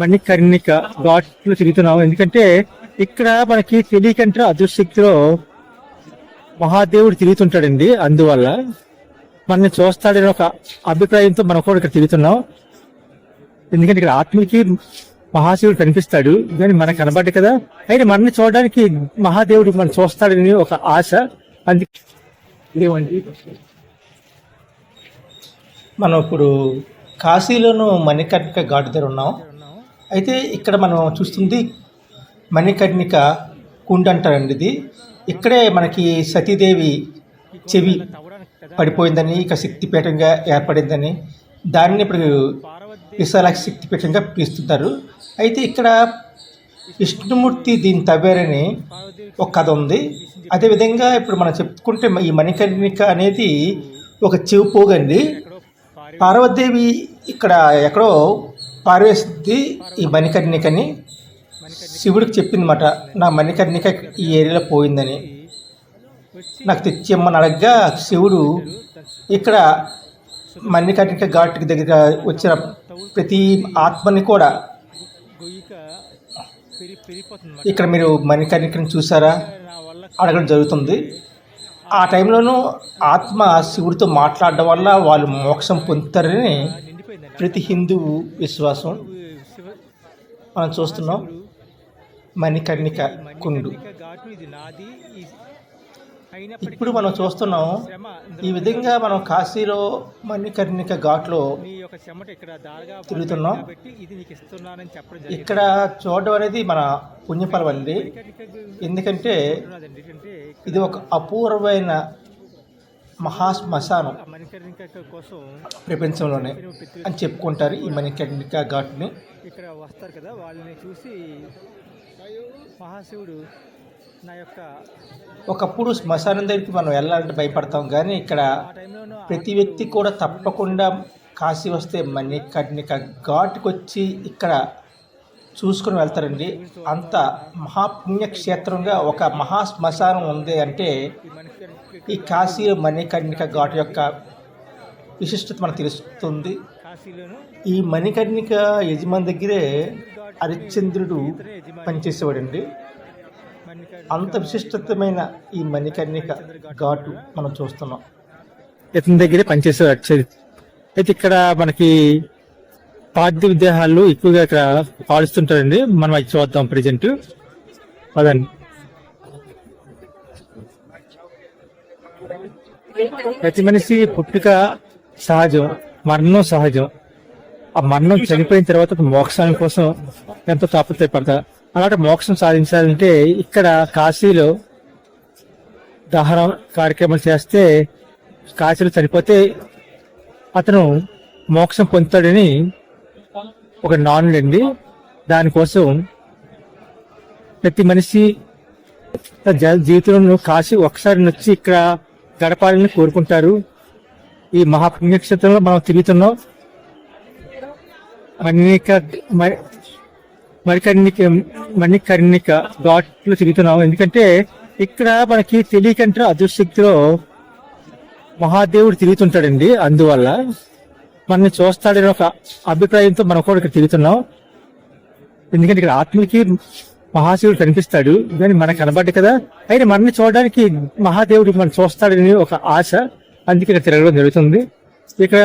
మణికర్ణిక ఘాట్లో తిరుగుతున్నాం ఎందుకంటే ఇక్కడ మనకి తెలియకంటే అదృశక్తిలో మహాదేవుడు తిరుగుతుంటాడండి. అందువల్ల మనల్ని చూస్తాడని ఒక అభిప్రాయంతో మనం కూడా ఇక్కడ తిరుగుతున్నాం. ఎందుకంటే ఇక్కడ ఆత్మకి మహాశివుడు కనిపిస్తాడు. కానీ మనకు కనబడ్డు కదా. అయితే మనల్ని చూడడానికి మహాదేవుడు మనం చూస్తాడని ఒక ఆశ. అందుకేమండి మనం ఇప్పుడు కాశీలోను మణికర్ణిక ఘాటు దగ్గర ఉన్నాం. అయితే ఇక్కడ మనం చూస్తుంది మణికర్ణిక కుండ అంటారండి ఇది. ఇక్కడే మనకి సతీదేవి చెవి పడిపోయిందని ఇక శక్తిపీఠంగా ఏర్పడిందని దాన్ని ఇప్పుడు విశాలాక్షి శక్తిపీఠంగా పిలుస్తుంటారు అయితే ఇక్కడ విష్ణుమూర్తి దీన్ని తవ్వారని ఒక కథ ఉంది. అదేవిధంగా ఇప్పుడు మనం చెప్పుకుంటే ఈ మణికర్ణిక అనేది ఒక చెవి పోగండి. పార్వతీదేవి ఇక్కడ ఎక్కడో పారవేసింది ఈ మణికర్ణికని శివుడికి చెప్పిందన్నమాట. నా మణికర్ణిక ఈ ఏరియాలో పోయిందని. నాకు తెచ్చిమ్మని అడగగా శివుడు ఇక్కడ మణికర్ణిక ఘాట్కి దగ్గర వచ్చిన ప్రతి ఆత్మని కూడా ఇక్కడ మీరు మణికర్ణికని చూసారా? అడగడం జరుగుతుంది. ఆ టైంలోనూ ఆత్మ శివుడితో మాట్లాడడం వల్ల వాళ్ళు మోక్షం పొందుతారని ప్రతి హిందువు విశ్వాసం మనం చూస్తున్నాం. మణికర్ణిక కుండు. ఇప్పుడు మనం చూస్తున్నాం ఈ విధంగా మనం కాశీలో మణికర్ణిక ఘాట్లో తిరుగుతున్నాం. ఇక్కడ చూడడం అనేది మన పుణ్యఫలం అండి. ఎందుకంటే ఇది ఒక అపూర్వమైన మహాశ్మశానం ప్రపంచంలోనే అని చెప్పుకుంటారు ఈ మణికర్ణిక ఘాట్ని. ఇక్కడ వస్తారు కదా వాళ్ళని చూసి మహాశివుడు నా యొక్క ఒకప్పుడు శ్మశానం దగ్గరికి మనం వెళ్ళాలంటే భయపడతాం కానీ ఇక్కడ ప్రతి వ్యక్తి కూడా తప్పకుండా కాశీ వస్తే మణికర్ణిక ఘాటుకు వచ్చి ఇక్కడ చూసుకుని వెళ్తారండి. అంత మహాపుణ్యక్షేత్రంగా ఒక మహా శ్మశానం ఉంది అంటే ఈ కాశీ మణికర్ణిక ఘాట్ యొక్క విశిష్టత మనకు తెలుస్తుంది. ఈ మణికర్ణిక యజమాని దగ్గరే హరిశ్చంద్రుడు పనిచేసేవాడండి. అంత విశిష్టమైన ఈ మణికర్ణిక ఘాటు మనం చూస్తున్నాం. ఇతని దగ్గరే పనిచేసేవాడు అయితే ఇక్కడ మనకి పాఠ్య దేహాలు ఎక్కువగా ఇక్కడ పాడుస్తుంటారండి. మనం అది చూద్దాం ప్రజెంట్ పదండి. ప్రతి మనిషి పుట్టుక సహజం మరణం సహజం. ఆ మరణం చనిపోయిన తర్వాత మోక్షాని కోసం ఎంతో తాపత్రయపడతారు అలాంటి మోక్షం సాధించాలంటే ఇక్కడ కాశీలో దహనం కార్యక్రమాలు చేస్తే కాశీలో చనిపోతే అతను మోక్షం పొందుతాడని ఒక నాన్ అండి. దానికోసం ప్రతి మనిషి జీవితంలో కాశీ ఒకసారి నచ్చి ఇక్కడ గడపాలని కోరుకుంటారు. ఈ మహాపుణ్యక్షేత్రంలో మనం తిరుగుతున్నాం. మణిక మ- మణికర్ణిక మణికర్ణిక ఘాట్లో తిరుగుతున్నాం. ఎందుకంటే ఇక్కడ మనకి తెలియకంటే అదృశక్తిలో మహాదేవుడు తిరుగుతుంటాడండి. అందువల్ల మనల్ని చూస్తాడని ఒక అభిప్రాయంతో మనం కూడా ఇక్కడ తిరుగుతున్నాం. ఎందుకంటే ఇక్కడ ఆత్మకి మహాశివుడు కనిపిస్తాడు. కానీ మనకు కనబడ్డు కదా. అయితే మనల్ని చూడడానికి మహాదేవుడు మనం చూస్తాడని ఒక ఆశ అందుకే ఇక్కడ తిరగడం జరుగుతుంది. ఇక్కడ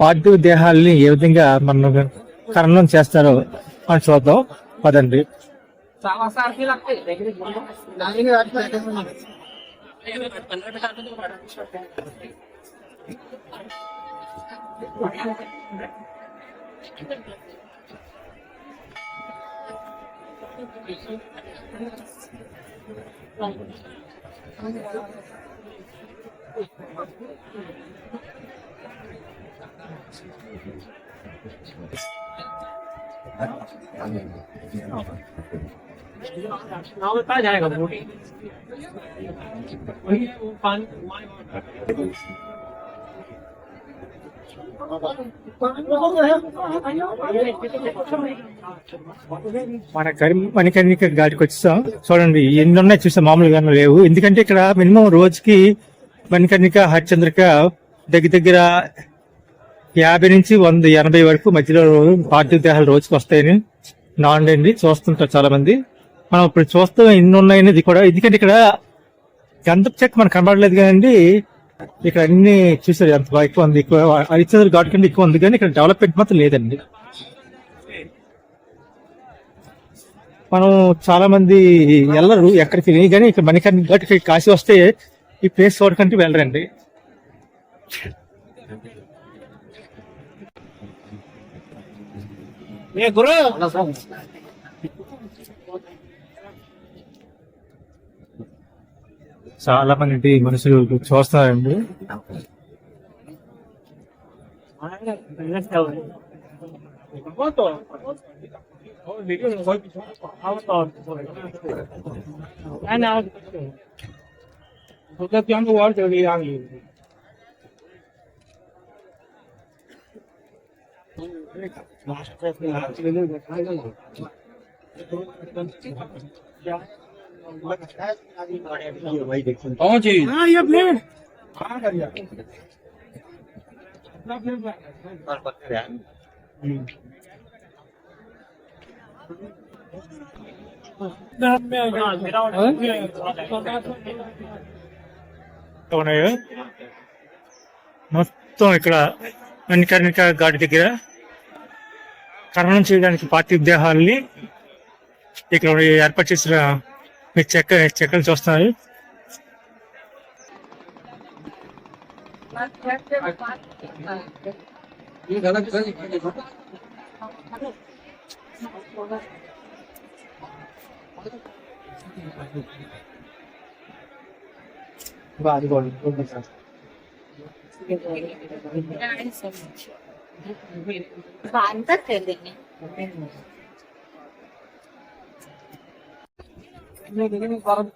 పార్థివ దేహాలని ఏ విధంగా మనం ఖననం చేస్తారో మనం చూద్దాం. పదండి. 我看一下对不对嗯嗯嗯嗯嗯嗯 మన కరి మణికర్ణిక ఘాటికి వచ్చాం చూడండి ఎన్ని ఉన్నాయి చూసాం మామూలుగా లేవు. ఎందుకంటే ఇక్కడ మినిమం రోజుకి మణికర్ణిక హరిచంద్రిక దగ్గర దగ్గర యాభై నుంచి వంద ఎనభై వరకు మధ్యలో పార్థివ దేహాలు రోజుకి వస్తాయని నాన్ అండి చూస్తుంటారు చాలా మంది మనం ఇప్పుడు చూస్తాం ఎన్ని ఉన్నాయని ఇది కూడా ఎందుకంటే ఇక్కడ గంధపు చెక్క మనకు కనబడలేదు కానీ ఇక్కడ అన్ని చూసారు ఎంత బాగా ఎక్కువ ఉంది ఎక్కువ హరిచంద్ర ఘాట్ కంటే ఎక్కువ ఉంది కానీ ఇక్కడ డెవలప్మెంట్ మాత్రం లేదండి. మనం చాలా మంది వెళ్ళరు ఎక్కడికి వెళ్ళి కానీ ఇక్కడ మణికర్ణ ఘాట్ ఇక్కడ కాశీ వస్తే ఈ ప్లేస్ చూడకంటే వెళ్ళరండి. చాలా మంది మనుషులు చూస్తారండి. Last చూస్తున్నారండి ఉన్నాయో మొత్తం ఇక్కడ మణికర్ణిక ఘాట్ దగ్గర ఖననం చేయడానికి పార్థివ దేహాలని ఇక్కడ ఏర్పాటు చేసిన మీ చెక్క చెక్కలు చూస్తున్నారు అంతా తెలియదు देखेंगे बारह